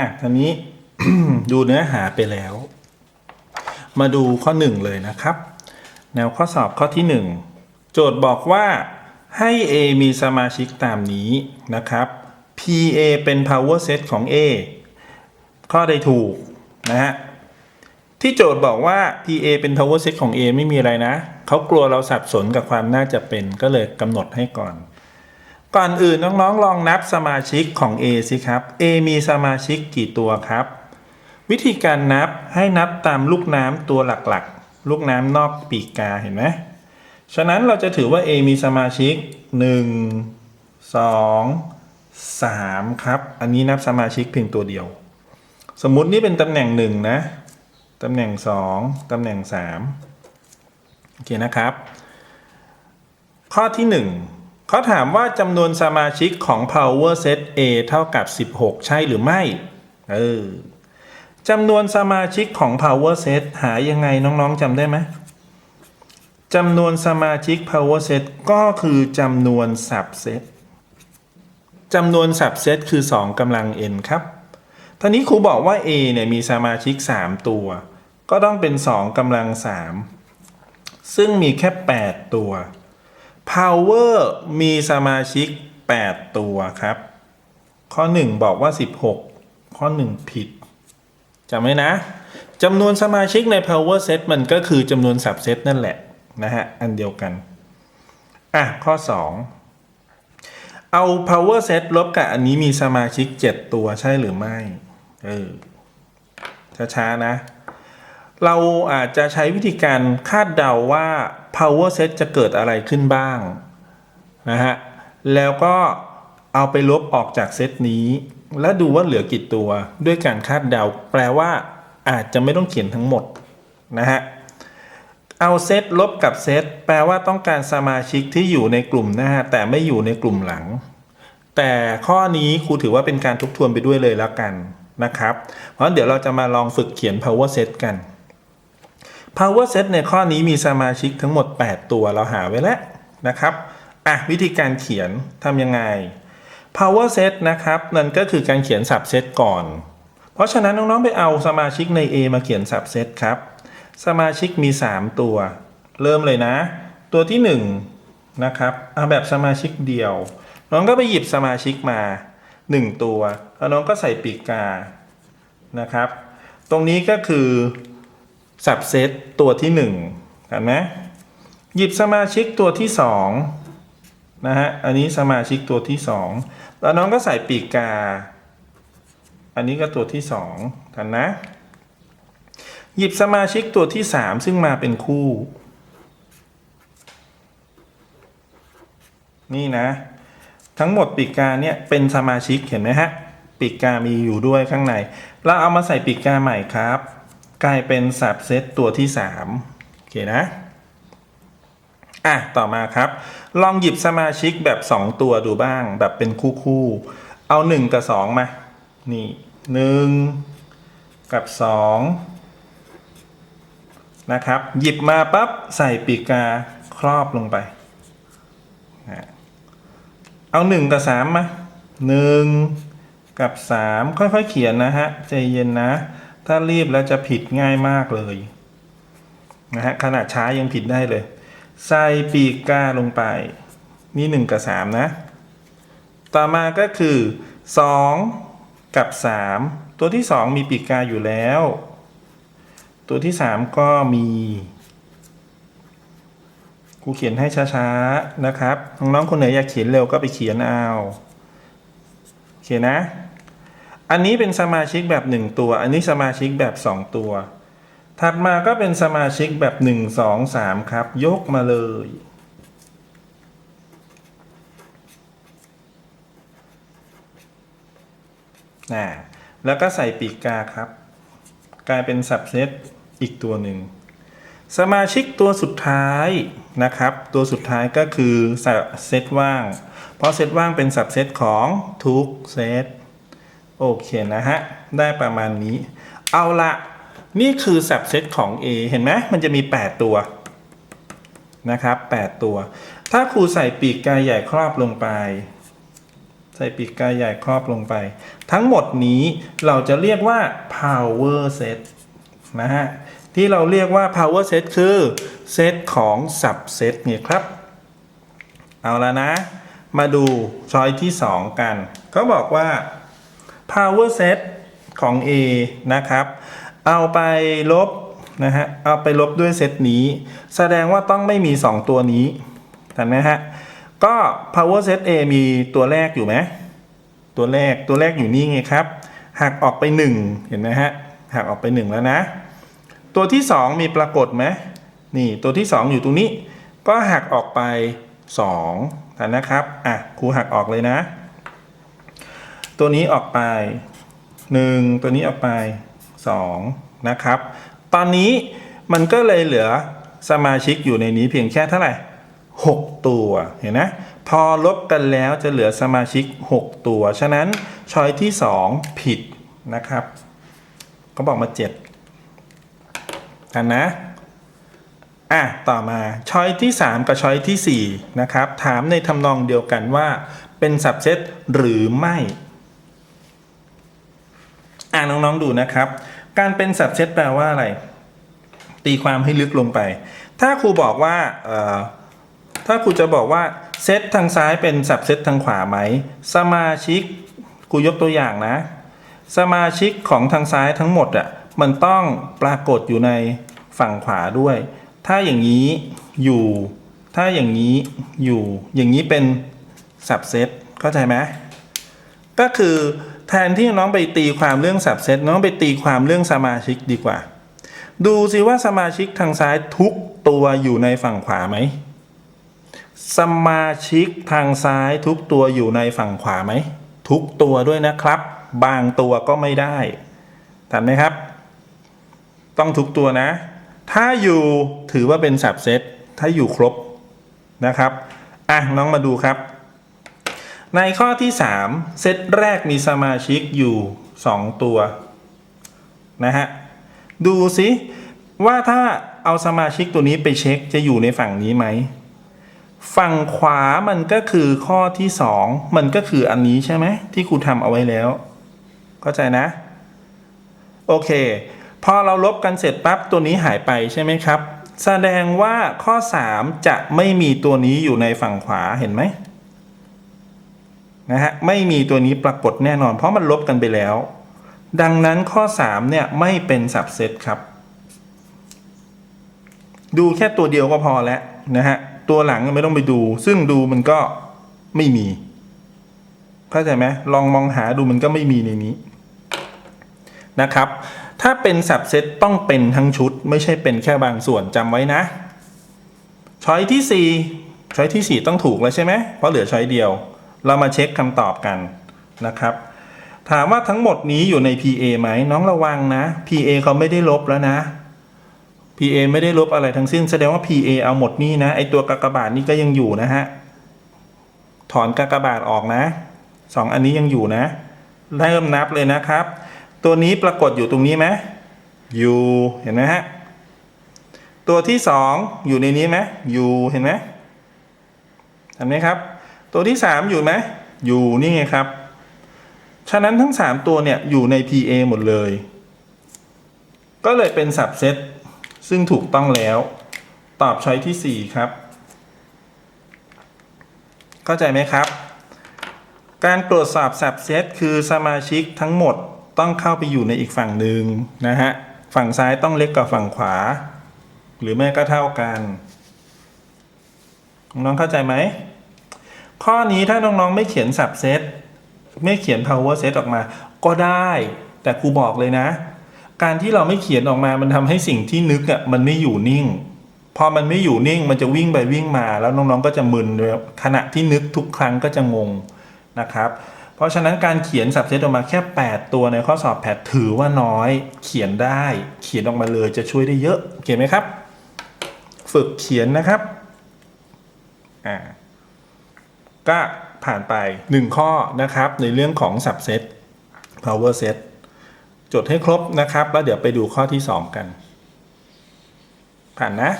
อะทีนี้ ดูเนื้อหาไปแล้ว มาดูข้อหนึ่งเลยนะครับ แนวข้อสอบข้อที่หนึ่งโจทย์บอกว่าให้ A มีสมาชิกตามนี้นะครับ PA เป็น power set ของ A ข้อใดถูกนะฮะที่โจทย์บอกว่า PA เป็น power set ของ A ไม่มีอะไรนะ เขากลัวเราสับสนกับความน่าจะเป็นก็เลยกำหนดให้ก่อน ก่อนอื่นน้องๆลองนับสมาชิกของ A สิครับ A มีสมาชิกกี่ตัวครับ วิธีการนับให้นับตามลูกน้ำตัวหลักๆ ลูกน้ำนอกปีกกาเห็นไหมฉะนั้นเราจะถือว่า A มีสมาชิก 1 2 3 ครับ อันนี้นับสมาชิกเพียงตัวเดียว สมมุตินี่เป็นตำแหน่ง 1 นะ ตำแหน่ง 2 ตำแหน่ง 3 โอเคนะครับ ข้อที่ 1 เขาถามว่าจำนวนสมาชิกของ power set A เท่ากับ 16 ใช่หรือไม่ เออจำนวนสมาชิกของ power set หายังไงน้องๆจำได้ไหมจำนวนสมาชิก power set ก็คือจำนวน subset จำนวน subset คือ 2กำลัง n ครับท่านี้ครูบอกว่า A เนี่ยมีสมาชิก 3 ตัว ก็ต้องเป็น 2กำลัง 3 ซึ่งมีแค่ 8 ตัว power มีสมาชิก 8 ตัวครับ ข้อ 1 บอกว่า 16 ข้อ 1 ผิดจำไว้นะจำนวนสมาชิกใน power set มันก็คือจำนวน subset นั่นแหละ นะฮะ อันเดียวกัน อะ ข้อ 2 เอา power set ลบกับอันนี้มีสมาชิก 7 ตัวใช่หรือไม่ เออ ช้า ๆ นะ เราอาจจะใช้วิธีการคาดเดาว่า power set จะเกิดอะไรขึ้นบ้างนะฮะ แล้วก็เอาไปลบออกจากเซตนี้ แล้วดูว่าเหลือกี่ตัวด้วยการคาดเดา แปลว่าอาจจะไม่ต้องเขียนทั้งหมดนะฮะ เอาเซตลบกับเซตแปลว่าต้องการสมาชิกที่อยู่ในกลุ่มหน้า แต่ไม่อยู่ในกลุ่มหลัง แต่ข้อนี้ครูถือว่าเป็นการทบทวนไปด้วยเลยแล้วกันนะครับ เพราะเดี๋ยวเราจะมาลองฝึกเขียน power set กัน power set ในข้อนี้มีสมาชิกทั้งหมด 8 ตัวเราหาไว้แล้วนะครับอะวิธีการเขียนทำยังไง power set นะครับนั่นก็คือการเขียน subset ก่อน เพราะฉะนั้นน้องๆไปเอาสมาชิกใน A มาเขียน subset ครับ สมาชิกมี 3 ตัว เริ่มเลยนะ ตัวที่ 1 นะครับเอาแบบสมาชิกเดียว น้องก็ไปหยิบสมาชิกมา 1 ตัว แล้วน้องก็ใส่ปีกกานะครับ ตรงนี้ก็คือ สับเซตตัวที่1เห็นไหมหยิบสมาชิกตัวที่2นะฮะ อันนี้สมาชิกตัวที่ 2 แล้วน้องก็ใส่ปีกกา อันนี้ก็ตัวที่2กันนะ หยิบสมาชิกตัวที่ 3 ซึ่งมาเป็นคู่ นี่นะ ทั้งหมดปีกกาเนี่ยเป็นสมาชิกเห็นไหมฮะ ปีกกามีอยู่ด้วยข้างใน เราเอามาใส่ปีกกาใหม่ครับ กลายเป็นสับเซตตัวที่ 3 โอเคนะ อะ ต่อมาครับ ลองหยิบสมาชิกแบบ 2 ตัวดูบ้าง แบบเป็นคู่คู่ๆเอา 1 กับ 2 มา นี่ 1 กับ 2 นะครับ หยิบมาปั๊บ ใส่ปีกาครอบลงไป เอาหนึ่งกับสามมาหนึ่งกับสามค่อยๆเขียนนะฮะ ใจเย็นนะ ถ้ารีบแล้วจะผิดง่ายมากเลยนะฮะขนาดช้ายังผิดได้เลย ใส่ปีกกาลงไป นี่หนึ่งกับสามนะ ต่อมาก็คือสองกับสามตัวที่สองมีปีกกาอยู่แล้ว ตัวที่สามก็มีครูเขียนให้ช้าๆนะครับน้องๆคนไหนอยากเขียนเร็วก็ไปเขียนเอาโอเคนะ อันนี้เป็นสมาชิกแบบหนึ่งตัว อันนี้สมาชิกแบบสองตัว ถัดมาก็เป็นสมาชิกแบบหนึ่งสองสามครับ ยกมาเลย นะแล้วก็ใส่ปีกกาครับ กลายเป็นสับเซตอีกตัวหนึ่ง สมาชิกตัวสุดท้ายนะครับ ตัวสุดท้ายก็คือเซตว่าง เพราะเซตว่างเป็นสับเซตของทุกเซต โอเคนะฮะ ได้ประมาณนี้ เอาละนี่คือสับเซตของ A เห็นไหมมันจะมี 8 ตัวนะครับ 8 ตัว ถ้าครูใส่ปีกกาใหญ่ครอบลงไป ใส่ปีกกาใหญ่ครอบลงไป ทั้งหมดนี้เราจะเรียกว่า power set นะฮะ ที่เราเรียกว่า power set คือเซตของ subset ไงครับ เอาละนะ มาดูช้อยที่ 2 กันเขาบอกว่า power set ของ A นะครับ เอาไปลบนะฮะ เอาไปลบด้วยเซตนี้ แสดงว่าต้องไม่มี 2 ตัวนี้เห็นไหมฮะ ก็ power set A มีตัวแรกอยู่ไหมตัวแรก ตัวแรกอยู่นี่ไงครับ หักออกไป 1 เห็นไหมฮะ หักออกไป 1 แล้วนะ ตัวที่ 2 มีปรากฏไหมนี่ ตัวที่ 2 อยู่ตรงนี้ ก็หักออกไป2แต่นะครับ อะ ครูหักออกเลยนะ ตัวนี้ออกไป 1 ตัวนี้ออกไป 2 นะครับ ตอนนี้มันก็เลยเหลือสมาชิกอยู่ในนี้เพียงแค่เท่าไหร่ 6 ตัวเห็นนะพอลบกันแล้วจะเหลือสมาชิก 6 ตัว ฉะนั้นช้อยที่ 2 ผิดนะครับเขาบอกมา7กันนะอะต่อมาช้อยที่ 3 กับช้อยทีสี่ 4 นะครับ ถามในทำนองเดียวกันว่าเป็นสับเซตหรือไม่ อ่าน้องๆดูนะครับ การเป็นสับเซตแปลว่าอะไร ตีความให้ลึกลงไป ถ้าครูบอกว่าถ้าครูจะบอกว่าเซตทางซ้ายเป็นสับเซตทางขวาไหม สมาชิกครูยกตัวอย่างนะ สมาชิกของทางซ้ายทั้งหมดอะมันต้องปรากฏอยู่ในฝั่งขวาด้วย ถ้าอย่างนี้อยู่ ถ้าอย่างนี้อยู่ อย่างนี้เป็นสับเซตเข้าใจไหมก็คือ แทนที่น้องไปตีความเรื่องสับเซตน้องไปตีความเรื่องสมาชิกดีกว่า ดูสิว่าสมาชิกทางซ้ายทุกตัวอยู่ในฝั่งขวาไหมสมาชิกทางซ้ายทุกตัวอยู่ในฝั่งขวาไหม ทุกตัวด้วยนะครับ บางตัวก็ไม่ได้ทันไหมครับ ต้องทุกตัวนะ ถ้าอยู่ถือว่าเป็นสับเซตถ้าอยู่ครบนะครับ อะน้องมาดูครับ ในข้อที่ 3 เซตแรกมีสมาชิกอยู่ 2 ตัวนะฮะดูสิว่าถ้าเอาสมาชิกตัวนี้ไปเช็คจะอยู่ในฝั่งนี้ไหม ฝั่งขวามันก็คือข้อที่ 2 มันก็คืออันนี้ใช่ไหมที่ครูทำเอาไว้แล้ว เข้าใจนะ โอเค พอเราลบกันเสร็จปั๊บตัวนี้หายไปใช่ไหมครับ แสดงว่าข้อ 3 จะไม่มีตัวนี้อยู่ในฝั่งขวาเห็นไหม นะฮะไม่มีตัวนี้ปรากฏแน่นอน เพราะมันลบกันไปแล้ว ดังนั้นข้อ 3 เนี่ย ไม่เป็นสับเซตครับ ดูแค่ตัวเดียวก็พอแล้วนะฮะตัวหลังไม่ต้องไปดู ซึ่งดูมันก็ไม่มีเข้าใจไหมลองมองหาดูมันก็ไม่มีในนี้นะครับ ถ้าเป็นสับเซตต้องเป็นทั้งชุด ไม่ใช่เป็นแค่บางส่วนจำไว้นะช้อยที่4ช้อยที่ 4 ต้องถูกแล้วใช่ไหมเพราะเหลือช้อยเดียว เรามาเช็คคำตอบกันนะครับ ถามว่าทั้งหมดนี้อยู่ใน PA ไหมน้องระวังนะ PA เขาไม่ได้ลบแล้วนะ PA ไม่ได้ลบอะไรทั้งสิ้น แสดงว่า PA เอาหมดนี่นะไอตัวกากบาทนี่ก็ยังอยู่นะฮะถอนกากบาทออกนะสองอันนี้ยังอยู่นะเริ่มนับเลยนะครับ ตัวนี้ปรากฏอยู่ตรงนี้ไหมอยู่เห็นไหมฮะตัวที่สองอยู่ในนี้ไหมอยู่เห็นไหมเห็นไหมครับ ตัวที่สามอยู่ไหมอยู่นี่ไงครับ ฉะนั้นทั้งสามตัวเนี่ยอยู่ใน PA หมดเลย ก็เลยเป็นสับเซตซึ่งถูกต้องแล้ว ตอบช้อยที่ 4 ครับ เข้าใจไหมครับ การตรวจสอบสับเซตคือสมาชิกทั้งหมดต้องเข้าไปอยู่ในอีกฝั่งหนึ่งนะฮะ ฝั่งซ้ายต้องเล็กกว่าฝั่งขวา หรือไม่ก็เท่ากัน น้องเข้าใจไหม ข้อนี้ถ้าน้องๆไม่เขียนสับเซตไม่เขียน power set ออกมา ก็ได้ แต่ครูบอกเลยนะ การที่เราไม่เขียนออกมามันทำให้สิ่งที่นึกอะมันไม่อยู่นิ่ง พอมันไม่อยู่นิ่งมันจะวิ่งไปวิ่งมา แล้วน้องๆก็จะมึนขณะที่นึกทุกครั้งก็จะงงนะครับ เพราะฉะนั้นการเขียนสับเซตออกมาแค่ 8 ตัวในข้อสอบแพทถือว่าน้อย เขียนได้ เขียนออกมาเลยจะช่วยได้เยอะเขียนไหมครับ ฝึกเขียนนะครับอ่า ก็ผ่านไป 1 ข้อนะครับ ในเรื่องของ subset power set จดให้ครบนะครับ แล้วเดี๋ยวไปดูข้อที่ 2 กัน ผ่านนะ